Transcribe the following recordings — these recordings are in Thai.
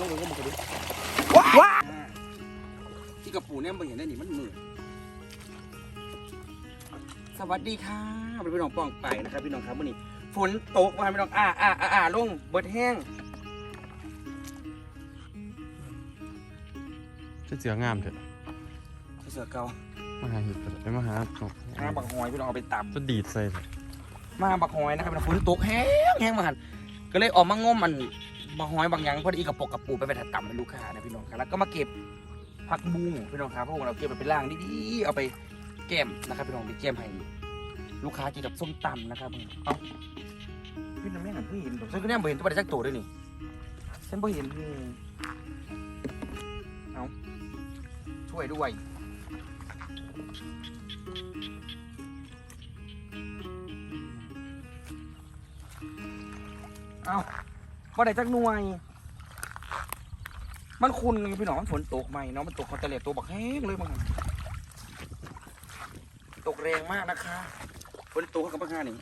ลองดูก็มันกระดูว้าที่กระปูเนี่ยมันเห็นได้นี่มันมืดสวัสดีค่ะเป็นพี่น้องป้องไปนะครับพี่น้องครับวันนี้ฝนตกมาพี่น้องอ่าอ่าอ่าอ่าลงเบิดแห้งจะเสืองามเถอะเสือเก่ามาหาเห็ดเถอะไปมาหาหาบักหอยพี่น้องเอาไปตจะดีดใส่มาบักหอยนะครับฝนตกแห้งแห้งมาหันก็เลยออกมางมมัน บักหอยบางอย่างพอดีกระปกกระปูไปไปถัดต่ำให้ลูกค้านะพี่น้องครับแล้วก็มาเก็บผักบุ้งพี่น้องครับเพราะว่าเราเก็บไปเป็นล่างดีๆเอาไปแก้มนะครับพี่น้องไปแก้มให้ลูกค้ากินกับส้มตำนะครับเอาพี่น้องแม่หันพี่เห็นผมฉันก็แน่บ่เห็นตัวได้จักตัวด้วยนี่ฉันบ่เห็นนี่เอาช่วยด้วยเอา พอได้จักหน่วย มันคุณไงพี่น้องมันฝนตกใหม่เนาะมันตกคอนเทเลตัวบักแห้งเลยมันตกแรงมากนะคะฝนตกกับบักห้านี่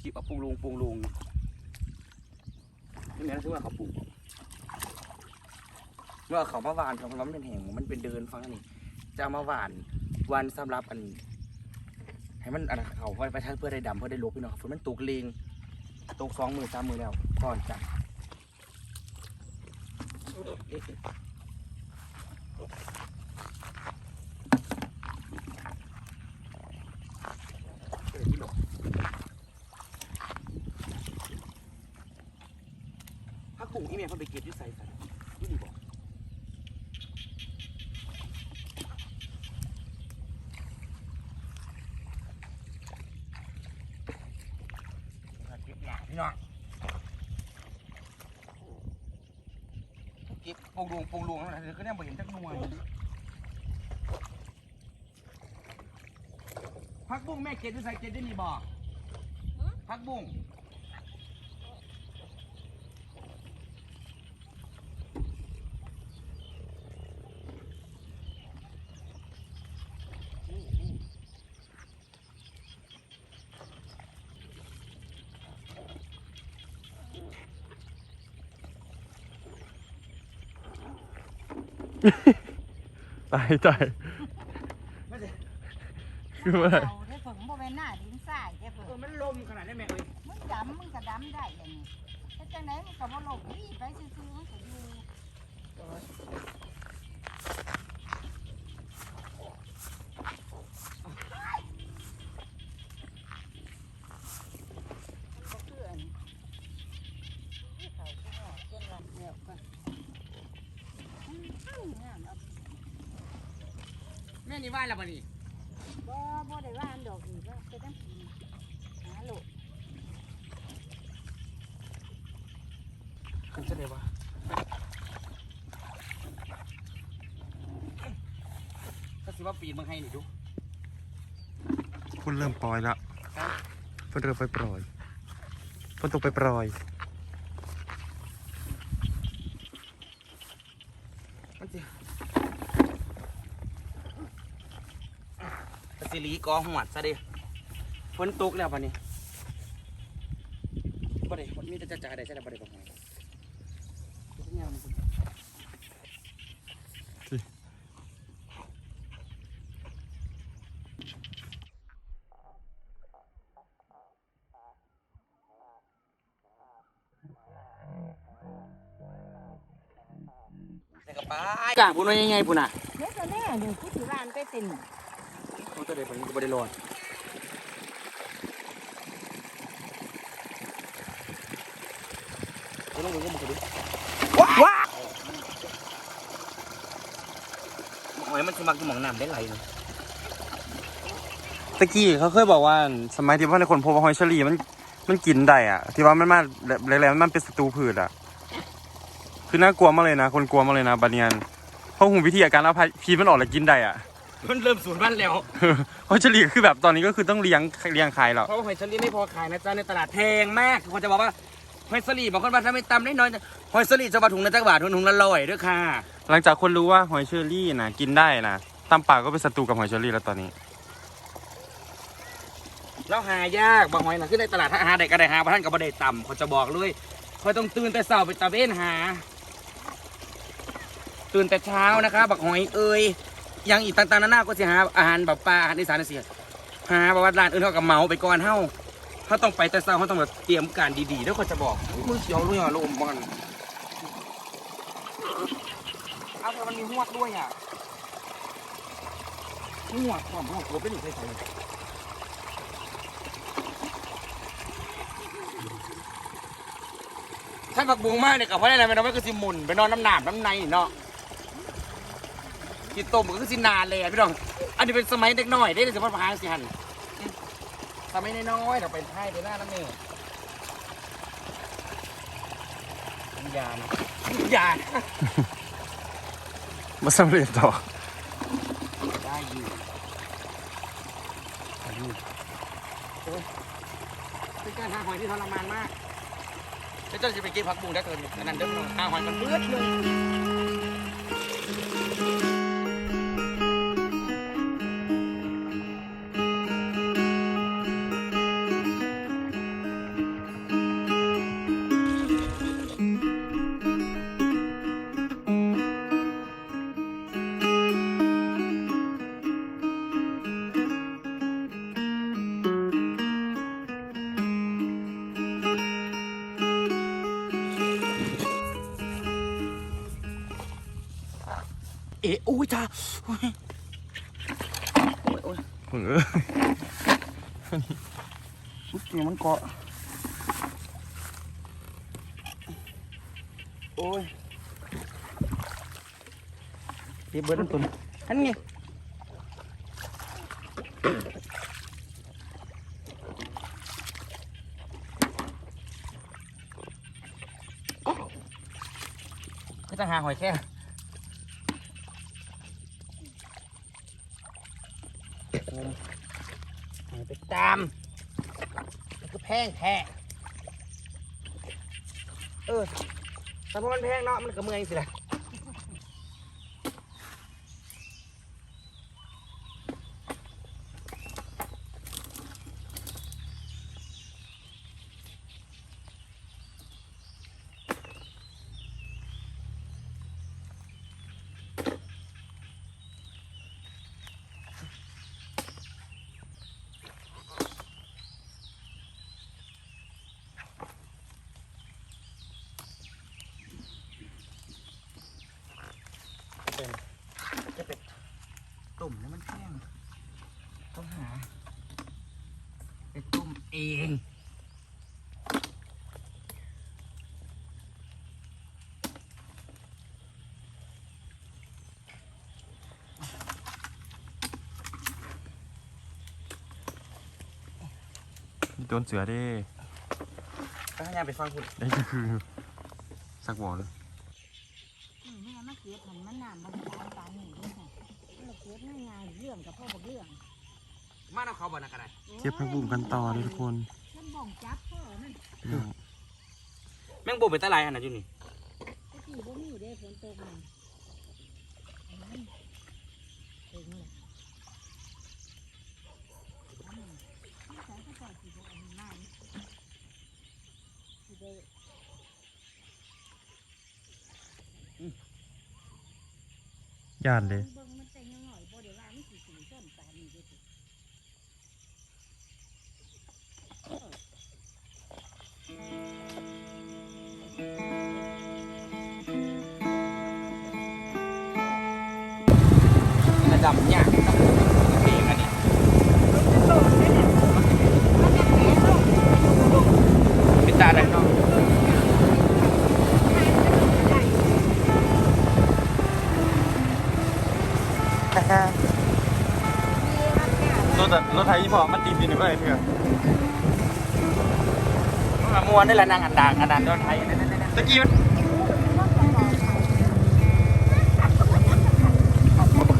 คลิปเอาปรุงลงปรุงลงนี่แม่นคือว่าเขาปรุงเมื่อเขามาหวานเขามันเป็นแห่งมันเป็นเดินฟังนี่จะมาหวานวันสำหรับอันให้มันอันเขาไว้ไปทักเพื่อได้ดำเพื่อได้ลบพี่น้องฝนมันตกเลง ตกสองมือสามมือแล้วก่อนจ้ะพักกุ้งอีเมลเขาไปเก็บที่ใส่ใส่ยี่ดีบอกเก็บห นาพี่น้องเก็บปงลวงปงลวงแล้วนะเดี๋ยวก็เนี่ยบ่เห็นจักหน่วยพักบุ้งแม่เก็บที่ใส่เก็บได้นี่บ่พักบุ้ง ตายตายไม่ใช่คือะไรเอาได้ผงบ่แม่นหน้าดินทรายได้ผเอองมันลมขนาดนี้แม่เอ้ยมึงดำมึงก็ดำได้อย่างนี้แต่จังไหนมึงก็บ่ลงนี่ไปซื่อๆมันก็อยู่บ่คืออันที่เขาก็ออกเกินวันแล้วก็อืมงามเอา แม่นี่ว่าแล้วบ่นี่บ่บ่ได้ว่าอันดอกนี่ว่าไปน้ำกินหาโลกคุณจะได้ว่าก็สิว่าปีนมึงให้นี่ดูคุณเริ่มปล่อยละฝนเริ่มไปปล่อยฝนตกไปปล่อย มันสิก็ สิหลีกอหวดซะดิฝนตกแล้วปะนี่บ่ได้มันมีแต่จะจ่ายได้ใช่ไหมบ่ได้บ่ให้แต่ก็ไปกลางพูดว่ายังไงพูดน่ะ เดี๋ยวจะแน่หนูกูสิร้านไปเป็น มันก็ได้ผลก็บ่ได้รอดต้องดูก็มันก็ดูว้าวหอยมันสมักหมองน้ำได้ไหลเลยตะกี้เขาเคยบอกว่าสมัยที่ว่าในคนพบว่าหอยเชอรี่มันมันกินได้อะที่ว่ามันมาแรงๆมันเป็นศัตรูพืชอะคือน่ากลัวมากเลยนะ คนกลัวมากเลยนะบาเนียนเพราะหูวิธีการเอาพีมันออกแล้วกินได้อะ มันเริ่มสูญพันธุ์แล้ว หอยเชอรี่คือแบบตอนนี้ก็คือต้องเลี้ยงเลี้ยงขายแล้วเพราะว่าหอยเชอรี่ไม่พอขายนะจ๊ะในตลาดแพงมากคือคนจะบอกว่าหอยเชอรี่บางคนว่าถ้าไม่ตำได้น้อยหอยเชอรี่จะมาถุงละจักบาทถุงละร้อยด้วยค่ะ หลังจากคนรู้ว่าหอยเชอรี่นะกินได้นะตามปากก็เป็นศัตรูกับหอยเชอรี่แล้วตอนนี้ แล้วหายากบางหอยนะขึ้นในตลาดถ้าหาได้ก็ได้หาพระท่านก็บ่ได้ต่ำเขาจะบอกเลยคอยต้องตื่นแต่เช้าไปตะเวนหา ตื่นแต่เช้านะคะบักหอยเอ้ย ยังอีกต่างๆนานาก็จะหาอาหารแบบปลาอาหารอีสานเสียหาแบบว่าร้านอื่นเขากับเหมาไปก่อนเฮ้าเขาต้องไปแต่เช้าเขาต้องแบบเตรียมการดีๆแล้วเขาจะบอกอุ๊ยมือเสียวด้วยอะลมมันเอาแต่มันมีหวกด้วยอะหวกความหวกตัวเป็นอยู่ใส่ๆถ้าผักบุ้งมากเนี่ยกับเพราะอะไรมันเอาไว้ก็สิหมุนไปนอนน้ำหนามน้ำในเนาะ กินต้มก็คือสินานเลยอะพี่น้อง อันนี้เป็นสมัยเด็กน้อยได้เลยสมัยพายสิฮันสมัยน้อยๆเราเป็นไพ่ไปหน้าน้ำเนื้อยานะยานะมาสำเร็จต่อได้อยู่ได้อยู่โอ้ยเป็นการหาหอยที่ทรมานมากแล้วเจ้าจะไปเก็บผักบุ้งได้เกินอันนั้นเดี๋ยวหาหอยมันเบื่อเลย เอ๊ะอุ้ยจ้าโอ้ยโอ้ยโอ้ยมึงเออชุดเนี่ยมันเกาะโอ้ยเดี๋ยวเบิร์ดน้ำตุนอันนี้ก็จะหาหอยแค่หามก็แพงแท้เออแต่พอมันแพงเนาะมันก็เมื่อยสิละ เป็นจะเป็นตุ่มแล้วมันแห้งต้อง หา ไปตุ่มเองมีต้นเสือเด้ก็ให้ยาไปฟังคุณได้ก็คือสักวอลอืมนี่มันเก็บหันมันน้ำมันตามตาหนีด้วยค่ะเราเก็บง่ายๆเรื่องกับพ่อบอกเรื่อง มาเอาเขาบ่นะกันไดเก็บผักบุ้งกันต่อเลยทุกคนฉันบ่องจับพ่อมันพี่น้องแม่งบ่เป็นตะไลขนาดอยู่นี่ตะกี้บ่มีเด้ฝนตกมันอันนั้นถึงเลยอันนี้ไม่ใช่ก็ปล่อยสิบ่อันนี้มาสิได้ย่านเลย ดับเนี่ยกับเพลงอันนี้เป็นตาได้เนาะรถรถไทยยี่ห้อมันตีนดินหรือเปล่าเพื่อนมามวนได้ละนางอันดางอันดานโดนไทยนั่ตะกี้มัน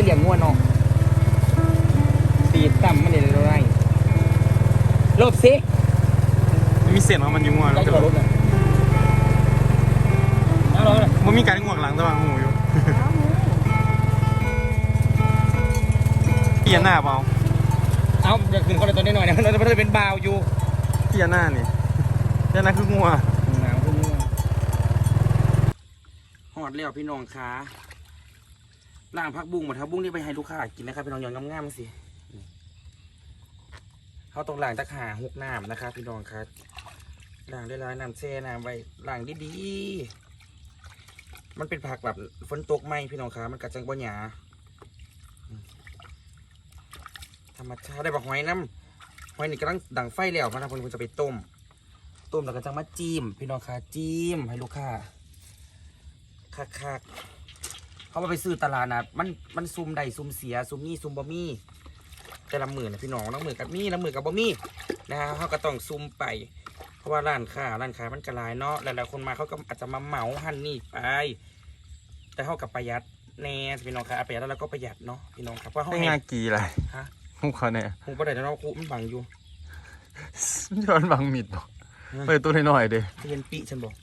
ยเลี้ยงงัวเนาะตีต่ำมันเลยเลยลบสิมีเสียงของมันอยู่งัวได้แล้วตัวรถเลยเอาเลยมันมีการง่วงหลังตะวันหูอยู่เปียหน้าเปล่าเอาเดี๋ยวขึ้นเขาเลยตัวนี้หน่อยนะเราจะไม่ได้เป็นบาวอยู่เปียหน้านี่เปียหน้าคืองัวหนาวขึ้นเมื่ออดแล้วพี่น้องคะ ล่างพักบุ้งหมดทักบุ้งนี่ไปให้ลูกค้ากินนะครับพี่น้องยองงามๆสิเขาต้องล้างตะขาหกน้ำนะครับพี่น้องครับล้างได้ร้ายน้ำแช่น้ำไว้ล้างดีๆมันเป็นผักแบบฝนตกไหมพี่น้องครับมันกัดจังบ่หยาธรรมชาติได้บอกหอยน้ำหอยนี่กำลังดังไฟแล้วนะครับผมจะไปต้ม ต้มแล้วก็จะมาจิ้มพี่น้องค่ะจิ้มให้ลูกค้าคักๆ เขามาไปซื้อตลาดนะมันมันซุ่มใดซุ่มเสียซุ่มนี่ซุ่มบะมี่แต่ละมือนะพี่น้องละมือกับมี่ละมือกับบะมี่นะฮะเขาก็ต้องซุ่มไป เพราะว่าร้านค้าร้านค้ามันกระลายเนาะหลายๆคนมาเขาก็อาจจะมาเหมาหั่นนี่ไปแต่เขากับประหยัดแน่พี่น้องค่ะประหยัดแล้วเราก็ประหยัดเนาะพี่น้องครับเพราะเขาให้ให้งากีอะไรฮะพวกเขาเนี่ยผมประเดี๋ยวเราคุมันบังอยู่ย้อนบังมิดเนาะเปิดตัวหน่อยๆเด้เรียนปีฉันบอก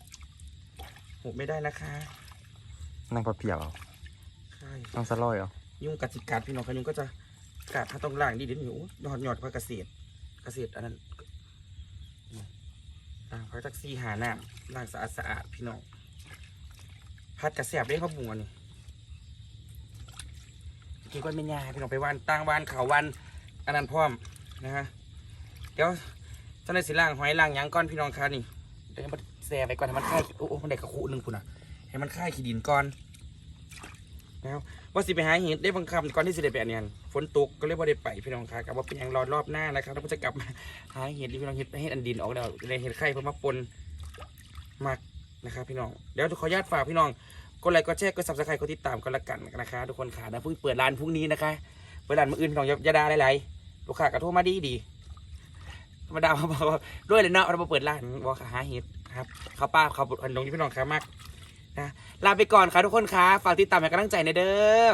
โหไม่ได้นะคะนั่งปลาเปียก เอาใช่นั่งสลอยเอายุ่งกัดจิกัดพี่น้องกันยุ่งก็จะกัดถ้าต้องล่างดีเด่นอยู่ยอดยอดพักเกษตรเกษตรอันนั้นล่างพักแท็กซี่หาน้ำล่างสะอาดสะอาดพี่น้องพัดกระแสบได้ข้าวบุงอันนี้กินก้อนเป็นยาพี่น้องไปวันตั้งวันเขาวันอันนั้นพร้อมนะฮะเดี๋ยวเจ้าในสิล่างหอยล่างหยังก้อนพี่น้องคะนี่เดี๋ยวมันแซ่ไปก่อนให้มันค่ายโอ้โอ้มันได้กระคุหนึ่งคุณอะให้มันค่ายขี้ดินก่อน แล้วว่าสิไปหาเห็ดได้บางคำก่อนที่สิได้ไปอันนี้ฝนตกก็เลยว่าได้ไปพี่น้องคะกับว่าเป็นหยังรอรอบหน้านะครับแล้วก็จะกลับมาหาเห็ดที่พี่น้องเห็ดให้อันดินออกแล้วเลยเห็ดไข่เพื่อมาปนหมักนะครับพี่น้องเดี๋ยวขออนุญาตฝากพี่น้องกดไลค์กดแชร์กดซับสไครต์กดติดตามกันละกันนะคะทุกคนค่ะนะเพิ่งเปิดร้านพรุ่งนี้นะคะเปิดร้านมื่ออื่นพี่น้องยาด่าหลายๆลูกค้าก็โทรมาดีดีธรรมดาเขาบอกว่าด้วยเลยเนาะเรามาเปิดร้านบอกหาเห็ดครับเขาป้าเขาบุตรอันนงที่พี่น้องค่ะมาก นะลาไปก่อนค่ะทุกคนค่ะฝากติดตามให้กำลังใจในเด้อ